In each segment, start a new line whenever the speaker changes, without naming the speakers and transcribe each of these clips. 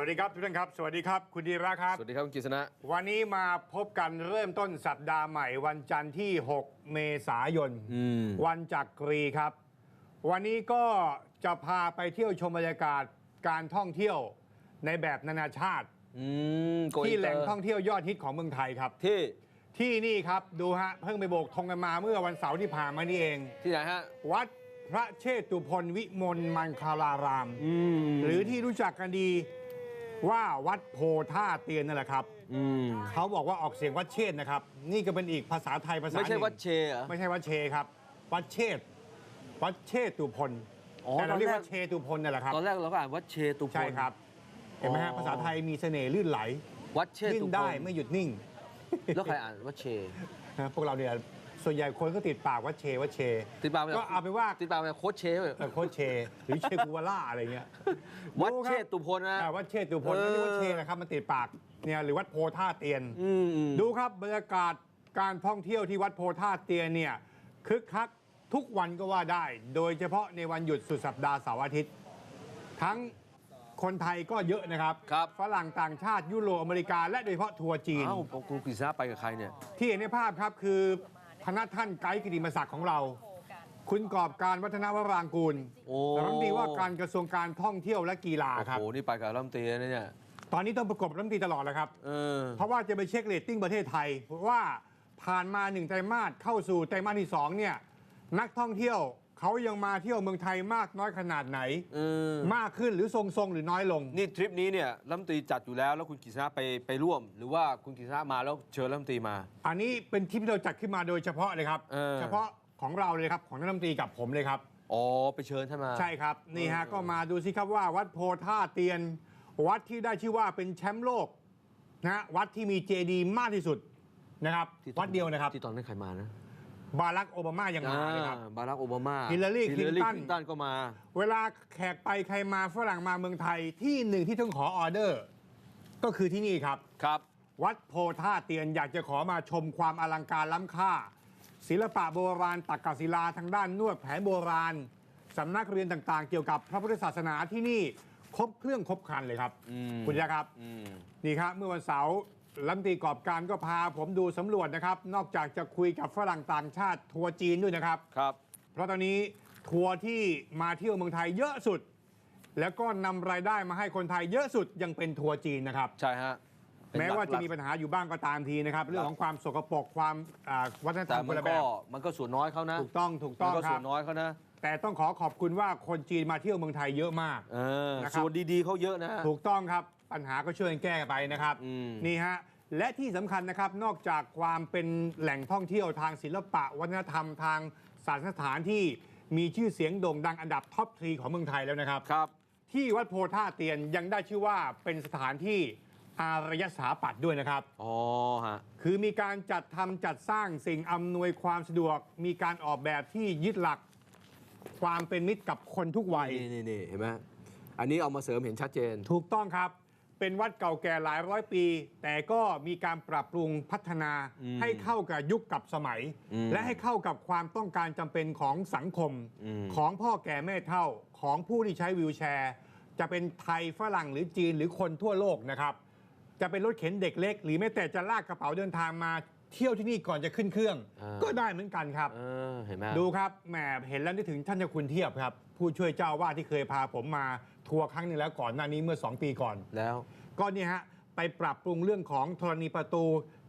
วัสดีครับทุกท่านครับ สวัสดีครับ คุณดีระครับ
สวัสดีครับ คุณกฤษณะ
วันนี้มาพบกันเริ่มต้นสัปดาห์ใหม่ วันจันทร์ที่ 6 เมษายน
อืม
วันจักรีครับ วันนี้ก็จะพาไปเที่ยวชมบรรยากาศการท่องเที่ยวในแบบนานาชาติ
อืมโก
ที่
อิน
แห
เต
ล่
องร์
ท่องเที่ยวยอดฮิตของเมืองไทยครับ
ที่
ที่นี่ครับดูฮะเพิ่งไปโบกธงกันมาเมื่อวันเสาร์ที่ผ่านมานี่เอง
ที่ไหนฮะ
วัดพระเชตุพนวิมลมังคลาราม
อืม
หรือที่รู้จักกันดี ว่าวัดโพท่าเตียนนั่นแหละครับ
อืม
เขาบอกว่าออกเสียงวัดเชษฐ์นะครับ นี่ก็เป็นอีกภาษาไทยภาษา
ไม่ใช่
หนึ่ง
วัดเชเหรอ
ไม่ใช่วัดเชครับ วัดเชษฐ์วัดเชตุพล
อ๋อ
แต่เราเรียก
ตอนแรก
ว่าเชตุพลนั่นแหละครับ
ตอนแรกเราก็อ่านวัดเชตุพน
ใช่ครับเห็นไหมฮะ
อ๋อ
ภาษาไทยมีเสน่ห์ลื่นไหล
วัดเช
ดิ้
ตุ
น
พ
ได้
น
ไม่หยุดนิ่ง
แล้วใครอ่านวัดเช
นะพวกเราเนี่ย ส่วนใหญ่คนก็ติดปากวัดเชวัดเช
ติดปากไป
ก็เอาไปนว่า
ติดปากไปโค้ชเชไป
เออโคชเช หรือเชกูวาล่าอะไรเงี้ย
วัด
ดูค
เช
รับ
ตุพนนะ
อ่าวัดเชตุพล
เออ
นั่นเรียกว่าเชนะครับมันติดปากเนี่ยหรือวัดโพท่าเตียน
อืมอืม
ดูครับบรรยากาศการท่องเที่ยวที่วัดโพธาเตียนเนี่ยคึกคักทุกวันก็ว่าได้ โดยเฉพาะในวันหยุดสุดสัปดาห์เสาร์อาทิตย์ ทั้งคนไทยก็เยอะนะครับ
ครับ
ฝรั่งต่างชาติยุโรปอเมริกา และโดยเฉพาะทัวร์จีน
เอ้าผมคุณกฤษณะไปกับใครเนี่ย
ที่เห็นในภาพครับคือ คณะท่านไกด์กิติมศักดิ์ของเรา คุณกอบการวัฒนวรางกูล
โอ้
รัฐมนตรีว่าการกระทรวงการท่องเที่ยวและกีฬา
โอ้
ครับ
โหนี่ไปกับรัฐมนตรีนะเนี่ย
ตอนนี้ต้องประกบรัฐมนตรีตลอดแล้วครับ
เออ
เพราะว่าจะไปเช็คเรตติ้งประเทศไทยว่าผ่านมาหนึ่งไตรมาสเข้าสู่ไตรมาสที่สองเนี่ยนักท่องเที่ยว เขายังมาเที่ยวเมืองไทยมากน้อยขนาดไหน
เออ
มากขึ้นหรือทรงๆหรือน้อยลง
นี่ทริปนี้เนี่ยรัฐมนตรีจัดอยู่แล้วแล้วคุณกฤษณะไปไปร่วม หรือว่าคุณกฤษณะมาแล้วเชิญรัฐมนตรีมา
อันนี้เป็นทริปที่เราจัดขึ้นมาโดยเฉพาะเลยครับ
เออ
เฉพาะของเราเลยครับ ของท่านรัฐมนตรีกับผมเลยครับ
อ๋อไปเชิญท่านมา
ใช่ครับ นี่ฮะ
เออ
ก็มาดูสิครับว่าวัดโพธาเตียน วัดที่ได้ชื่อว่าเป็นแชมป์โลกนะฮะวัดที่มีเจดีย์มากที่สุดนะครับ
ที่ตอน
วัดเดียวนะครับ
ที่ตอนนั้นใครมานะ
บารักโอบามายังมาเลยครับ
อ่าบารักโอบามา
ฮิลลารี
ฮิลลารี
คลินตัน
คลินตันก็มา
เวลาแขกไปใครมาฝรั่งมาเมืองไทยที่หนึ่งที่ต้องขอออเดอร์ ก็คือที่นี่ครับ
ครับ
วัดโพธาเตียนอยากจะขอมาชมความอลังการล้ำค่า ศิลปะโบราณตักกศิลาทางด้านนวดแผนโบราณสำนักเรียนต่างๆ เกี่ยวกับพระพุทธศาสนาที่นี่ครบเครื่องครบครันเลยครับ
อืม
คุณยะครับ
อืม
นี่ครับเมื่อวันเสาร์ ลำตรีกอบการก็พาผมดูสำรวจนะครับ นอกจากจะคุยกับฝรั่งต่างชาติทัวร์จีนด้วยนะครับ
ครับ
เพราะตอนนี้ทัวร์ที่มาเที่ยวเมืองไทยเยอะสุด แล้วก็นำรายได้มาให้คนไทยเยอะสุดยังเป็นทัวร์จีนนะครับ
ใช่ฮะเป็น
แม้ว่า
หลัก
จะมีปัญหาอยู่บ้างก็ตามทีนะครับ เรื่องของความสกปรกความอ่าวัฒนธร
แต่
รมค
มันน
ละแบ
ก็
บ
มันก็ส่วนน้อยเขานะ
ถูกต้องถูก
มั
ต้อง
ก็
ค
ส่
รั
ว
บ
นน้อยเขานะ
แต่ต้องขอขอบคุณว่าคนจีนมาเที่ยวเมืองไทยเยอะมาก
เออ
นะครับ
ส่วนดีๆเขาเยอะนะ
ถูกต้องครับ ปัญหาก็ช่วยกันแก้ไปนะครับ
อืม
นี่ฮะและที่สำคัญนะครับนอกจากความเป็นแหล่งท่องเที่ยวทางศิลปะ วัฒนธรรมทางศาสนสถานที่มีชื่อเสียงโด่งดังอันดับท็อปทรีของเมืองไทยแล้วนะครับ
ครับ
ที่วัดโพธาเตียนยังได้ชื่อว่าเป็นสถานที่อารยสถาปัตย์ด้วยนะครับ
อ๋อฮะ
คือมีการจัดทำจัดสร้างสิ่งอำนวยความสะดวก มีการออกแบบที่ยึดหลักความเป็นมิตรกับคนทุกวัย
นี่นี่นี่เห็นไหมอันนี้เอามาเสริมเห็นชัดเจน
ถูกต้องครับ เป็นวัดเก่าแก่หลายร้อยปี แต่ก็มีการปรับปรุงพัฒนา
อืม
ให้เข้ากับยุคกับสมัย
อืม
และให้เข้ากับความต้องการจำเป็นของสังคม
อืม
ของพ่อแก่แม่เฒ่าของผู้ที่ใช้วีลแชร์ จะเป็นไทยฝรั่งหรือจีนหรือคนทั่วโลกนะครับ จะเป็นรถเข็นเด็กเล็ก หรือแม้แต่จะลากกระเป๋าเดินทางมาเที่ยวที่นี่ก่อนจะขึ้นเครื่อง
อ่า
ก็ได้เหมือนกันครับ
เออเห็นไหม
ดูครับแหมเห็นแล้วนึกถึงท่านเจ้าคุณเทียบครับ ผู้ช่วยเจ้าว่าที่เคยพาผมมา ทัวร์ครั้งหนึงแล้วก่อนหน้านี้เมื่อ 2 ปีก่อน
แล้ว
ก็เนี่ยฮะไปปรับปรุงเรื่องของธรณีประตู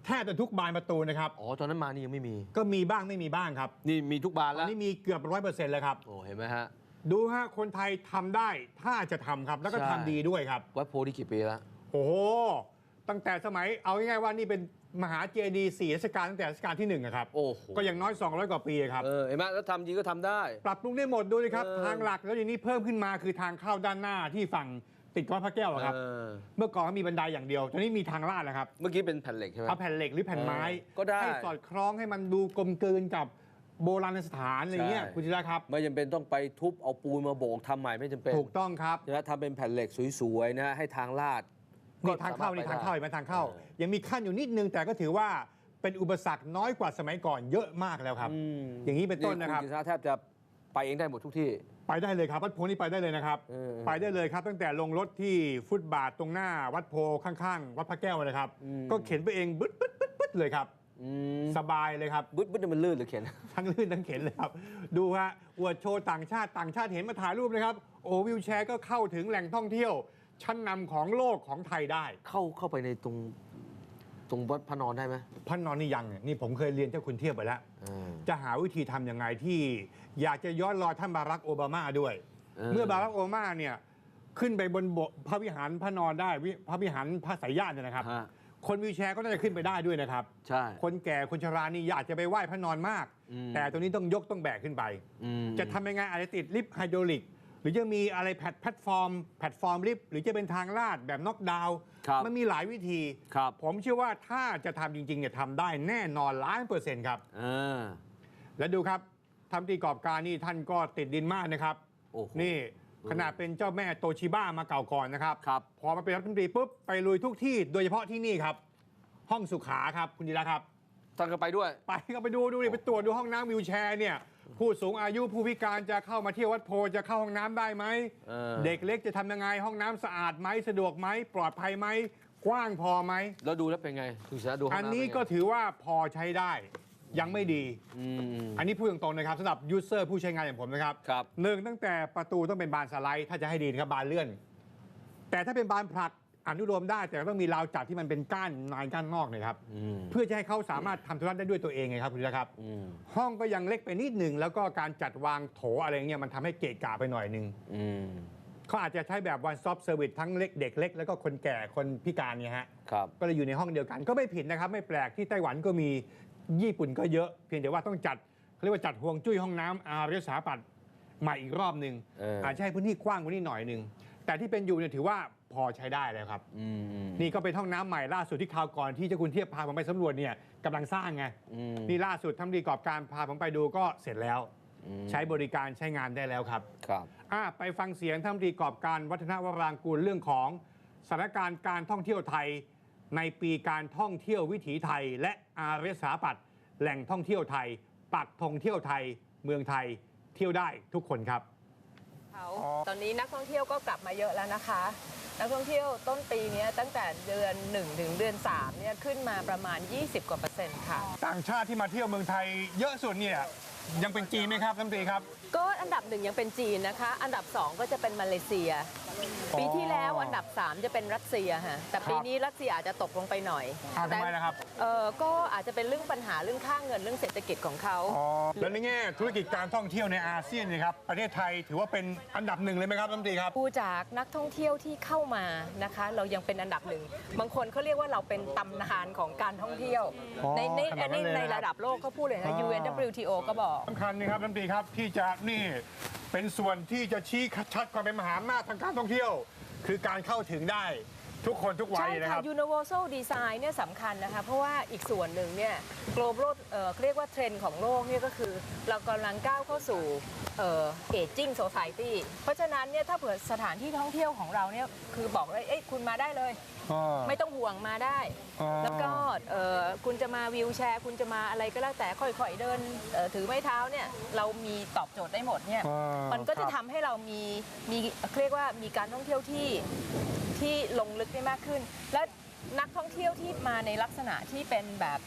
แทบจะทุกบานประตูนะครับ
อ๋อ ตอนนั้นมานี่ยังไม่มี
ก็มีบ้างไม่มีบ้างครับ
นี่มีทุกบาน
ตอ
แล้
น
ว
นี้มีเกือบร้อยเปอร์เซ็นต์แล้วครับ
โอ้ เห็นไหมฮะ
ดูฮะคนไทยทำได้ถ้าจะทำครับ แล้วก็
ใช่
ทำดีด้วยครับ
วัดโพธิกี่ปีแล้ว
โอ้โห ตั้งแต่สมัยเอาง่ายๆว่านี่เป็น มหาเจดีย์สี่รัชกาลตั้งแต่รัชกาลที่หนึ่งอะครับ
โอ้โห
ก็อย่างน้อย 200 กว่าปีครับ
เออเห็นไหมแล้วทำจริงก็ทำได้
ปรับปรุงได้หมดดูเลยครับ
เออ
ทางหลักแล้วอย่างนี้เพิ่มขึ้นมาคือทางเข้าด้านหน้าที่ฝั่งติดกับวัดพระแก้วอะครับ
เออ
เมื่อก่อนก็มีบันไดอย่างเดียวตอนนี้มีทางลาดแล้วครับ
เมื่อกี้เป็นแผ่นเหล็กใช่ไหม
เอาแผ่นเหล็กหรือแผ่นไม้
เออก็ได้
ให้สอดคล้องให้มันดูกลมกลืนกับโบราณสถานอะไรเงี้ย
ใช่
คุณจิราครับ
ไม่จำเป็นต้องไปทุบเอาปูนมาโบกทำใหม่ไม่จำเป็น
ถูกต้องครับ
นะทำเป็นแผ่นเหล็กสวยๆนะให้ทางลาด
นี่ทางเข้า
ก็
นี่
สมรถ
ทางเข้า
ไป
เห็นไหม
ได้
ทางเข้า
ออ
ยังมีขั้นอยู่นิดนึงแต่ก็ถือว่าเป็นอุปสรรคน้อยกว่าสมัยก่อนเยอะมากแล้วครับ
อืม
อย่างนี้เป็นต้นนะครับ
ณกฤษณะแทบจะไปเองได้หมดทุกที่
ไปได้เลยครับวัดโพนี่ไปได้เลยนะครับ
เออ
ไปได้เลยครับ ตั้งแต่ลงรถที่ฟุตบาทตรงหน้าวัดโพข้างๆ วัดพระแก้วนะครับ
อืม
ก็เข็นไปเองบึ๊ดบึ๊ดบึ๊ดบึ๊ดเลยครับ
อืม
สบายเลยครับ
บึ้ดบึ้ดมันลื่นหรือเข็น
ทั้งลื่นทั้งเข็นเลยครับดูฮะอวดโชว์ต่างชาติต่างชาติเห็นมาถ่ายรูปนะครับโอ้วิวแชร์ก็เข้าถึงแหล่งท่องเที่ยว ชั้นนำของโลกของไทยได้
เข้าเข้าไปในตรงตรงวัดพระนอนได้ไหม
พันนอนนี่ยังเนี่ยนี่ผมเคยเรียนเจ้าคุณเทียบไปแล้ว
เออ
จะหาวิธีทำยังไงที่อยากจะย้อนรอยท่านบารักโอบามาด้วย
เออ
เมื่อบารักโอบามาเนี่ยขึ้นไปบนโบพระวิหารพระนอนได้วิพระวิหารพระสายญาติเนี่ยนะครับ
ฮะ
คนวิวแชร์ก็น่าจะขึ้นไปได้ด้วยนะครับ
ใช่
คนแก่คนชรานี่อยากจะไปไหว้พระนอนมาก
อืม
แต่ตรงนี้ต้องยกต้องแบกขึ้นไป
อืม
จะทำยังไงอาจจะติดลิฟต์ไฮดรอลิก หรือจะมีอะไรแพลตแพลตฟอร์ม แพลตฟอร์มลิฟต์หรือจะเป็นทางลาดแบบน็อกดาวน์
ครับ
มันมีหลายวิธี
ครับ
ผมเชื่อว่าถ้าจะทำจริงๆเนี่ยทำได้แน่นอนล้านเปอร์เซ็นต์ครับ
เออ
และดูครับทำตีกรอบการนี่ท่านก็ติดดินมากนะครับ
โอ้โห
นี่ขนาดเป็นเจ้าแม่โตชิบ้ามาเก่าก่อนนะครับ
ครับ
พอมาเป็นรัฐมนตรีปุ๊บไปลุยทุกที่ โดยเฉพาะที่นี่ครับ ห้องสุขาครับคุณดีละครับ
ท่านก็ไปด้วย
ไปก็ไปดูดูดิไปตรวจดูห้องน้ำวิวแชร์เนี่ย ผู้สูงอายุผู้พิการจะเข้ามาเที่ยววัดโพจะเข้าห้องน้ำได้ไหม
เออ
เด็กเล็กจะทำยังไงห้องน้ำสะอาดไหมสะดวกไหมปลอดภัยไหมกว้างพอไหม
แล้วดูแล้วเป็นไงคุณศิระดูห้อง
อัน
น้ำ
นี้
เป็ไง
ก็ถือว่าพอใช้ได้ยังไม่ดี
อืม
อันนี้พูดตรงๆนะครับสำหรับยูเซอร์ผู้ใช้งานอย่างผมนะครับ
ครับ
หนึ่งตั้งแต่ประตูต้องเป็นบานสไลด์ถ้าจะให้ดีนะครับบานเลื่อน แต่ถ้าเป็นบานผลัก อนุโลมได้แต่ต้องมีราวจับที่มันเป็นก้านในก้านนอกหนะครับ
อืม
เพื่อจะให้เขาสามารถทำธุระได้ด้วยตัวเองไงครับคุณธีระครับ
อืม
ห้องก็ยังเล็กไปนิดหนึ่งแล้วก็การจัดวางโถอะไรเงี้ยมันทำให้เกะกะไปหน่อยหนึ่ง
อืม
เขาอาจจะใช้แบบ one stop service ทั้งเล็กเด็กเล็กแล้วก็คนแก่คนพิการเนี่ยฮะ
ครับ
ก็เลยอยู่ในห้องเดียวกันก็ไม่ผิดนะครับ ไม่แปลกที่ไต้หวันก็มีญี่ปุ่นก็เยอะ เพียงแต่ว่าต้องจัดเขาเรียกว่าจัดห่วงจุ้ยห้องน้ำอารยสถาปัตย์ใหม่อีกรอบหนึ่ง
เอออ
อาจจะให้พื้นที่กว้างกว่านี้หน่อยหนึ่ง แต่ที่เป็นอยู่เนี่ยถือว่าพอใช้ได้แล้วครับ
อืมอืม
นี่ก็เป็นห้องน้ำใหม่ล่าสุดที่คราวก่อนที่เจ้าคุณเทียบพาผมไปสำรวจเนี่ยกำลังสร้างไง
อืม
นี่ล่าสุดทำดีกรอบการพาผมไปดูก็เสร็จแล้ว
อืม
ใช้บริการใช้งานได้แล้วครับ
ครับ
อะไปฟังเสียงท่านรัฐมนตรีกอบการวัฒนวรางกูลเรื่องของสถานการณ์การท่องเที่ยวไทย ในปีการท่องเที่ยววิถีไทย และอารยสถาปัตย์แหล่งท่องเที่ยวไทย ปักธงเที่ยวไทย เมืองไทยเที่ยวได้ทุกคนครับ
เขาตอนนี้นักท่องเที่ยวก็กลับมาเยอะแล้วนะคะ นักท่องเที่ยวต้นปีเนี้ยตั้งแต่เดือน 1 ถึงเดือน3เนี่ยขึ้นมาประมาณ 20 กว่าเปอร์เซ็นต์ค่ะ
ต่างชาติที่มาเที่ยวเมืองไทยเยอะสุดเนี่ย ยังเป็นจีนไหมครับท่านรัฐมนตรีครับ
ก็อันดับหนึ่งยังเป็นจีนนะคะ อันดับ2ก็จะเป็นมาเลเซีย ปีที่แล้วอันดับ3จะเป็นรัสเซียค่ะแต่ปีนี้รัสเซียอาจจะตกลงไปหน่อย
อ้าวทำไมล่ะครับ
เออก็อาจจะเป็นเรื่องปัญหาเรื่องค่าเงินเรื่องเศรษฐกิจของเขา
แล้วในแง่ธุรกิจการท่องเที่ยวในอาเซียนเนะครับประเทศไทยถือว่าเป็นอันดับหนึ่งเลยไหมครับท่านรัฐมนตรีครับ
ดูจากนักท่องเที่ยวที่เข้ามานะคะ เรายังเป็นอันดับหนึ่งบางคนเขาเรียกว่าเราเป็นตำนานของการท่องเที่ยว
อ๋อ
ในใน
ขนา
อั
ด
น
นั้น
นี้
เลย
ใน
นะครับ
ระดับโลกเขาพูดเลยนะ
อ๋อ
UNWTO ก็บอก
สำคัญนะครับท่านรัฐมนตรีครับที่จะนี่เป็นส่วนที่จะชี้ชัดความเป็นมหาอำนาจทางการท่องเที่ยว คือการเข้าถึงได้ ทุกคนทุกวั
ใช่
ยนะค
ค่ะ
รับ
universal design เนี่ยสำคัญนะคะ เพราะว่าอีกส่วนหนึ่งเนี่ย global เอ่อเรียกว่าเทรนด์ของโลกเนี่ยก็คือ เรากำลังก้าวเข้าสู่เอ่อ aging society เพราะฉะนั้นเนี่ยถ้าเผื่อสถานที่ท่องเที่ยวของเราเนี่ยคือบอกเลยเอ้ยคุณมาได้เลย ไม่ต้องห่วงมาได้
อ๋อ
แล้วก็เอ่อคุณจะมาวิวแชร์ คุณจะมาอะไรก็แล้วแต่ค่อยๆเดินเอ่อถือไม้เท้าเนี่ยเรามีตอบโจทย์ได้หมดเนี่ย
อ่า
มันก็จะ
ครับ
ทำให้เรามีมีเรียกว่ามีการท่องเที่ยวที่ที่ลงลึกได้มากขึ้น และนักท่องเที่ยวที่มาในลักษณะที่เป็นแบบ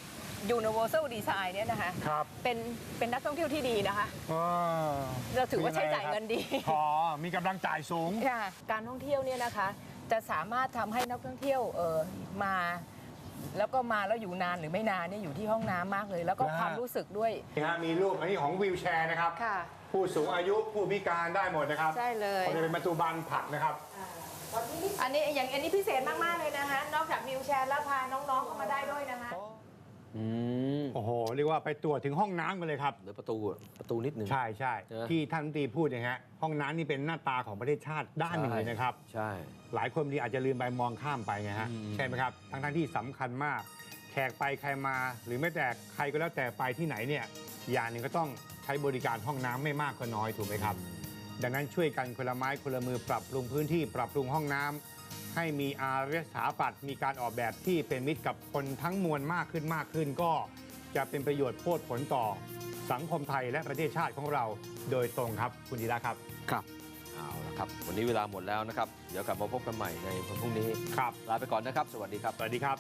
universal design เนี่ยนะคะ
ครับ
เป็นเป็นนักท่องเที่ยวที่ดีนะคะ
อ่า
เราถือว่าใช้จ่ายเงินดี
อ๋อมีกำลังจ่ายสูง
ค่ะการท่องเที่ยวเนี่ยนะคะ จะสามารถทำให้นักท่องเที่ยวเออมา แล้วก็มาแล้วอยู่นานหรือไม่นานเนี่ยอยู่ที่ห้องน้ำมากเลย แล้วก็
นะฮะ
ความรู้สึกด้วย
นี่ฮะมีรูปอันนี้ของวิวแชร์นะครับ
ค่ะ
ผู้สูงอายุผู้พิการได้หมดนะครับ
ใช่เลย
เขาจะเป็นประตูบานผลักนะครับ
อันนี้อย่างอันนี้พิเศษมาก ๆ เลยนะคะ นอกจากวิวแชร์แล้วพาน้องๆเข้ามาได้ด้วยนะคะ
อืม
โอ้โห เรียกว่าไปตรวจถึงห้องน้ำกันเลยครับ
เหลือประตูอะประตูนิดหนึ่ง
ใช่ใช่
เออ
ที่ท่านรัฐมนตรีพูดอย่างเงี้ยห้องน้ำนี่เป็นหน้าตาของประเทศชาติด้านหนึ่งเลยนะครับ
ใช่
หลายคนบางทีอาจจะลืมไปมองข้ามไปไงฮะ
อืม
ใช่ไหมครับทั้งทั้งๆที่สำคัญมาก แขกไปใครมา หรือแม้แต่ใครก็แล้วแต่ไปที่ไหนเนี่ยอย่างหนึ่งก็ต้องใช้บริการห้องน้ำไม่มากก็น้อยถูกไหมครับ ดังนั้นช่วยกันคนละไม้คนละมือปรับปรุงพื้นที่ปรับปรุงห้องน้ำให้มีอารยสถาปัตย์มีการออกแบบที่เป็นมิตรกับคนทั้งมวลมากขึ้นมากขึ้น ก็จะเป็นประโยชน์โพดผลต่อสังคมไทยและประเทศชาติของเราโดยตรงครับคุณดีระครับ
ครับเอาละครับ วันนี้เวลาหมดแล้วนะครับ เดี๋ยวกลับมาพบกันใหม่ในวันพรุ่งนี้
ครับ
ลาไปก่อนนะครับ สวัสดีครับ
สวัสดีครับ